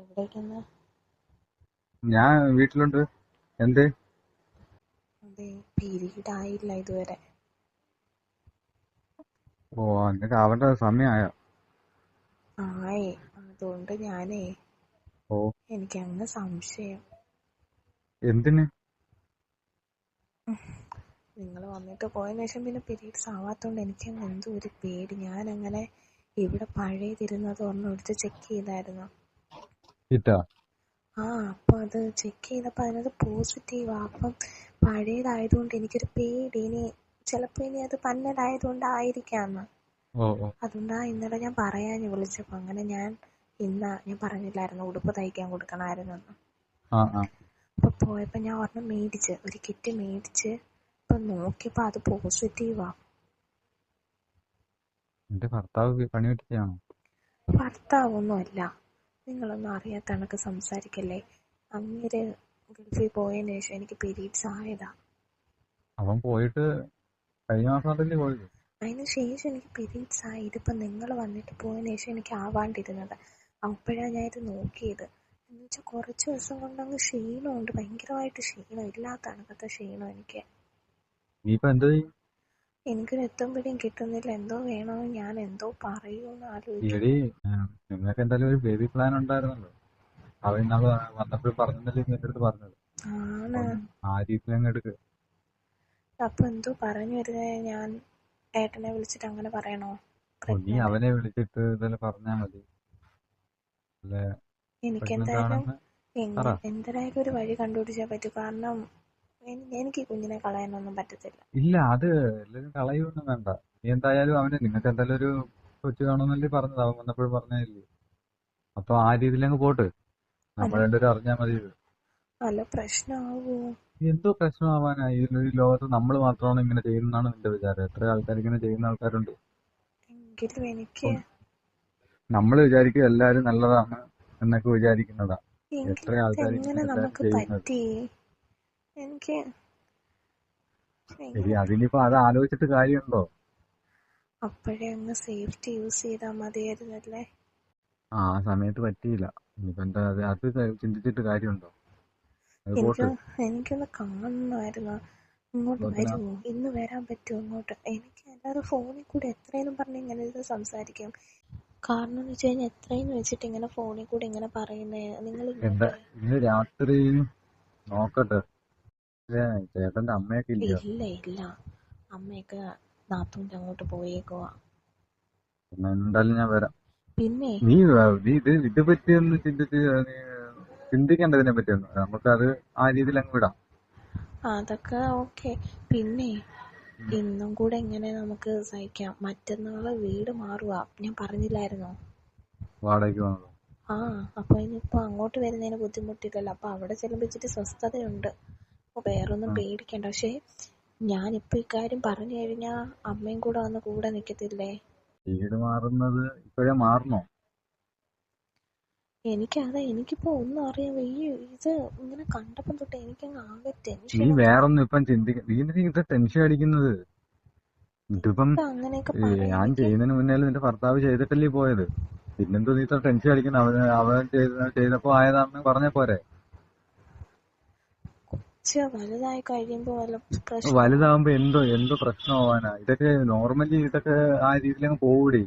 എവിടേക്കെന്ന് ഞാൻ വീട്ടിലുണ്ട്. എന്തേ? അതെ പീരീഡ് ആയില്ല ഇതുവരെ. ഓ എന്നിട്ട് ആവേണ്ട സമയമായോ ആയി അതുകൊണ്ട് ഞാനേ ഓ. എനിക്ക് അങ്ങ് സംശയം. എന്തിന്? നിങ്ങൾ വന്നിട്ട് പോയതിനു ശേഷം പിന്നെ പീരീഡ്സ് ആവാത്തോണ്ട് എനിക്ക് എന്തോ ഒരു പേടി. ഞാൻ അങ്ങനെ ഇവിടെ പഴയതിരുന്നത് ഒന്ന് എടുത്ത് ചെക്ക് ചെയ്തായിരുന്നു. കിട്ടാ ആ അപ്പൊ അത് ചെക്ക് ചെയ്തപ്പോ അതിനകത്ത് പോസിറ്റീവാ അപ്പം പഴയതായതുകൊണ്ട് എനിക്കൊരു പേടി. ഇനി ചിലപ്പോ ഇനി അത് പന്നലായതുകൊണ്ടായിരിക്കാന്ന്. അതുകൊണ്ടാ ഇന്നലെ ഞാൻ പറയാൻ വിളിച്ചപ്പോ അങ്ങനെ ഞാൻ ഇന്നാ ഞാൻ പറഞ്ഞില്ലായിരുന്നു ഉടുപ്പ് തയ്ക്കാൻ കൊടുക്കണമായിരുന്നു അപ്പൊ പോയപ്പോ ഞാൻ ഒരെണ്ണം മേടിച്ച് ഒരു കിറ്റ് മേടിച്ച് ഇപ്പൊ നോക്കിയപ്പോ അത് പോസിറ്റീവാ ഭർത്താവ് അല്ല നിങ്ങളൊന്നും അറിയാത്ത കണക്ക് സംസാരിക്കല്ലേ? അങ്ങേര് ഗൾഫിൽ പോയതിനു ശേഷം എനിക്ക് പീരീഡ്സ് ആയതാ അവൻ പോയിട്ട് കഴിഞ്ഞ മാസം അതല്ലേ പോയത്? അതിന് ശേഷം എനിക്ക് പീരീഡ്സ് ആയി ഇതിപ്പോ നിങ്ങൾ വന്നിട്ട് പോയതിനു ശേഷം എനിക്ക് ആവാണ്ടിരുന്നത്. അപ്പോഴാണ് ഞാൻ ഇത് നോക്കിയത്. എന്ന് വെച്ചാൽ കുറച്ച് ദിവസം കൊണ്ട് അങ്ങ് ക്ഷീണമുണ്ട്. ഭയങ്കരമായിട്ട് ക്ഷീണം ഇല്ലാത്ത കണക്കത്തെ ക്ഷീണം എനിക്ക്. നീ ഇപ്പൊ എന്താ ചെയ്യും? എനിക്കൊരു എത്തും പിടിയും കിട്ടുന്നില്ല. എന്തോ വേണോ ഞാൻ എന്തോ പറയൂന്ന് ആലോചിക്കും എടി നിങ്ങൾക്ക് എന്തായാലും ഒരു ബേബി പ്ലാൻ ഉണ്ടായിരുന്നല്ലോ. അവൻ ഇന്നാൾ വന്നപ്പോൾ പറഞ്ഞതല്ലേ നീ എന്റെ അടുത്ത് പറഞ്ഞത്? ആണ്. ആ രീതിയിൽ അങ്ങ് എടുക്ക്. അപ്പൊ എന്തോ പറഞ്ഞു വരുന്നത് ഞാൻ ഏട്ടനെ വിളിച്ചിട്ട് അങ്ങനെ പറയണോ? ഓ, നീ അവനെ വിളിച്ചിട്ട് ഇതെല്ലാം പറഞ്ഞാ മതി. അല്ല? എനിക്ക് pregnant എന്തായാലും ആണെന്ന് എങ്ങ- പറ. ഒരു വഴി കണ്ടുപിടിച്ചേ പറ്റൂ. കാരണം എനിക്ക് കുഞ്ഞിനെ കളയാനൊന്നും പറ്റത്തില്ല. ഇല്ല അത് എല്ലാരും കളയൊന്നും വേണ്ട. നീ എന്തായാലും അവന് നിങ്ങൾക്ക് എന്തായാലും ഒരു കൊച്ചു കാണുമെന്നല്ലേ പറഞ്ഞത്. അവൻ വന്നപ്പോഴും പറഞ്ഞതല്ലേ. അപ്പൊ ആ രീതിയിൽ അങ്ങ് പോട്ട്. നമ്മൾ രണ്ടുപേരും അറിഞ്ഞാ മതി. അല്ല പ്രശ്നമാവോ? എന്തോ പ്രശ്നമാവാനായി ഈ ലോകത്ത് നമ്മൾ മാത്രമാണ് ഇങ്ങനെ ചെയ്യുന്നതാണ് നിന്റെ വിചാരം. എത്ര ആൾക്കാർ ഇങ്ങനെ ചെയ്യുന്ന ആൾക്കാരുണ്ട്. എങ്കിലും എനിക്ക് നമ്മൾ വിചാരിക്കും എല്ലാരും നല്ലതാണ് എന്നൊക്കെ വിചാരിക്കുന്നതാ. എത്ര ആൾക്കാർ ഇങ്ങനെ ആൾക്കാർ എങ്ങനെ ഇങ്ങനെ നമുക്ക് ചെയ്യുന്നത് പറ്റി എനിക്ക് ശരി അതിനിപ്പോ അത് ആലോചിച്ചിട്ട് കാര്യമുണ്ടോ? അപ്പോഴേ അങ്ങ് സേഫ്റ്റി യൂസ് ചെയ്താൽ മതിയായിരുന്നല്ലേ? ആ സമയത്ത് പറ്റിയില്ല. ഇനിയിപ്പെന്താ അത് അത് ചിന്തിച്ചിട്ട് കാര്യമുണ്ടോ? എനിക്കൊന്ന് കാണണമായിരുന്നു. ഇങ്ങോട്ട് വരുമോ ഇന്ന് വരാൻ പറ്റുമോ ഇങ്ങോട്ട്. എനിക്ക് എല്ലാവരും ഫോണിൽ കൂടെ എത്രയെന്നും പറഞ്ഞ് ഇങ്ങനെ ഇത് സംസാരിക്കും. കാരണം എന്ന് വെച്ച് കഴിഞ്ഞാൽ എത്രയെന്ന് വെച്ചിട്ട് ഇങ്ങനെ ഫോണിൽ കൂടെ ഇങ്ങനെ പറയുന്നേ. നിങ്ങൾ രാത്രി നോക്കട്ടെ. ചേട്ടന്റെ അമ്മയൊക്കെ ഇല്ല ഇല്ല ഇല്ല. അമ്മയൊക്കെ നാത്തൂന്റെ അങ്ങോട്ട് പോയേക്കുവാ. എന്തായാലും ഞാൻ വരാം. പിന്നെ? നീ നീ ഇത് ഇത് പറ്റിയൊന്ന് ചിന്തിച്ച് നീ ചിന്തിക്കേണ്ടതിനെ പറ്റിയൊന്നും നമുക്കത് ആ രീതിയിൽ അങ്ങ് വിടാം. അതൊക്കെ ഓക്കെ. പിന്നെ ഇന്നും കൂടെ എങ്ങനെ നമുക്ക് സഹിക്കാം. മറ്റന്നാൾ വീട് മാറുക ഞാൻ പറഞ്ഞില്ലായിരുന്നോ? വാടകയ്ക്ക് ആ അപ്പൊ ഇനിയിപ്പോ അങ്ങോട്ട് വരുന്നതിന് ബുദ്ധിമുട്ടില്ലല്ലോ. അപ്പൊ അവിടെ ചെല്ലുമ്പോ ഇച്ചിരി സ്വസ്ഥതയുണ്ട്. അപ്പൊ വേറൊന്നും ഒന്നും പേടിക്കണ്ട. പക്ഷേ ഈ ഇക്കാര്യം പറഞ്ഞു കഴിഞ്ഞാ അമ്മയും കൂടെ വന്ന് കൂടെ നിക്കത്തില്ലേ? വീട് മാറുന്നത് ഇപ്പോഴേ മാറണോ എനിക്കത് എനിക്കിപ്പോ ഒന്നും അറിയാൻ വയ്യ. ഇത് ഇങ്ങനെ കണ്ടപ്പം തൊട്ട് എനിക്കങ്ങ് ആകെ നീ ടെൻഷൻ വേറൊന്നും ഇപ്പം ചിന്തിക്ക നീ എന്തിനാ ടെൻഷൻ അടിക്കുന്നത്? ഇതിപ്പം ഞാൻ ചെയ്യുന്നതിന് മുന്നേ നിന്റെ ഭർത്താവ് ചെയ്തിട്ടല്ലേ പോയത്? പിന്നെന്തോ നീ ഇത്ര ടെൻഷൻ അടിക്കുന്നത്? അവൻ അവൻ ചെയ്ത ചെയ്തപ്പോ ആയതാണെന്ന് പറഞ്ഞ പോരെ? വലുതായി കഴിയുമ്പോ വല്ല പ്രശ്നം? വലുതാവുമ്പോ എന്തോ എന്തോ പ്രശ്നമാവാനാ. ഇതൊക്കെ നോർമലി ഇതൊക്കെ ആ രീതിയിൽ അങ്ങ് പോവൂടെ.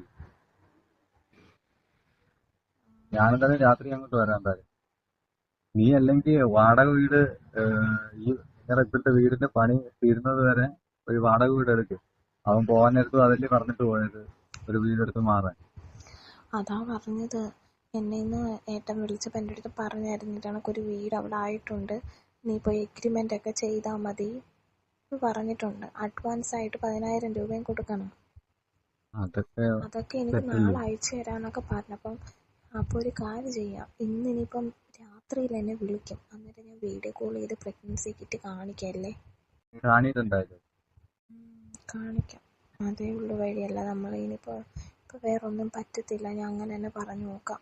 ഞാനെന്തായാലും രാത്രി അങ്ങോട്ട് വരാം എന്തായാലും. നീ അല്ലെങ്കിൽ വാടക വീട് ഈ ഇപ്പോഴത്തെ വീടിന്റെ പണി തീരുന്നത് വരെ ഒരു വാടക വീട് എടുക്കും. അവൻ പോവാൻ നേരത്തും അതല്ലേ പറഞ്ഞിട്ട് പോയത്? ഒരു വീടെടുത്ത് മാറാൻ. അതാ പറഞ്ഞത്. എന്നെ ഇന്ന് ഏട്ടൻ വിളിച്ചപ്പോ എന്റെ അടുത്ത് പറഞ്ഞായിരുന്നു ഇതണക്കൊരു വീട് അവിടെ ആയിട്ടുണ്ട്. നീ പോയി എഗ്രിമെന്റ് ഒക്കെ ചെയ്താൽ മതി പറഞ്ഞിട്ടുണ്ട്. അഡ്വാൻസ് ആയിട്ട് പതിനായിരം രൂപയും കൊടുക്കണം. അതൊക്കെ അതൊക്കെ എനിക്ക്? നാളെ അയച്ചു തരാമെന്നൊക്കെ പറഞ്ഞപ്പം അപ്പോൾ ഒരു കാര്യം ചെയ്യാം. ഇന്ന് ഇനിയിപ്പം രാത്രിയിൽ എന്നെ വിളിക്കും. അന്നേരം ഞാൻ വീഡിയോ കോൾ ചെയ്ത് പ്രഗ്നൻസി കിറ്റ് കാണിക്കല്ലേ? കാണിക്കാം. അതേ ഉള്ളു വഴിയല്ല. നമ്മൾ ഇനിയിപ്പോൾ ഇപ്പൊ വേറൊന്നും പറ്റത്തില്ല. ഞാൻ അങ്ങനെ തന്നെ പറഞ്ഞു നോക്കാം.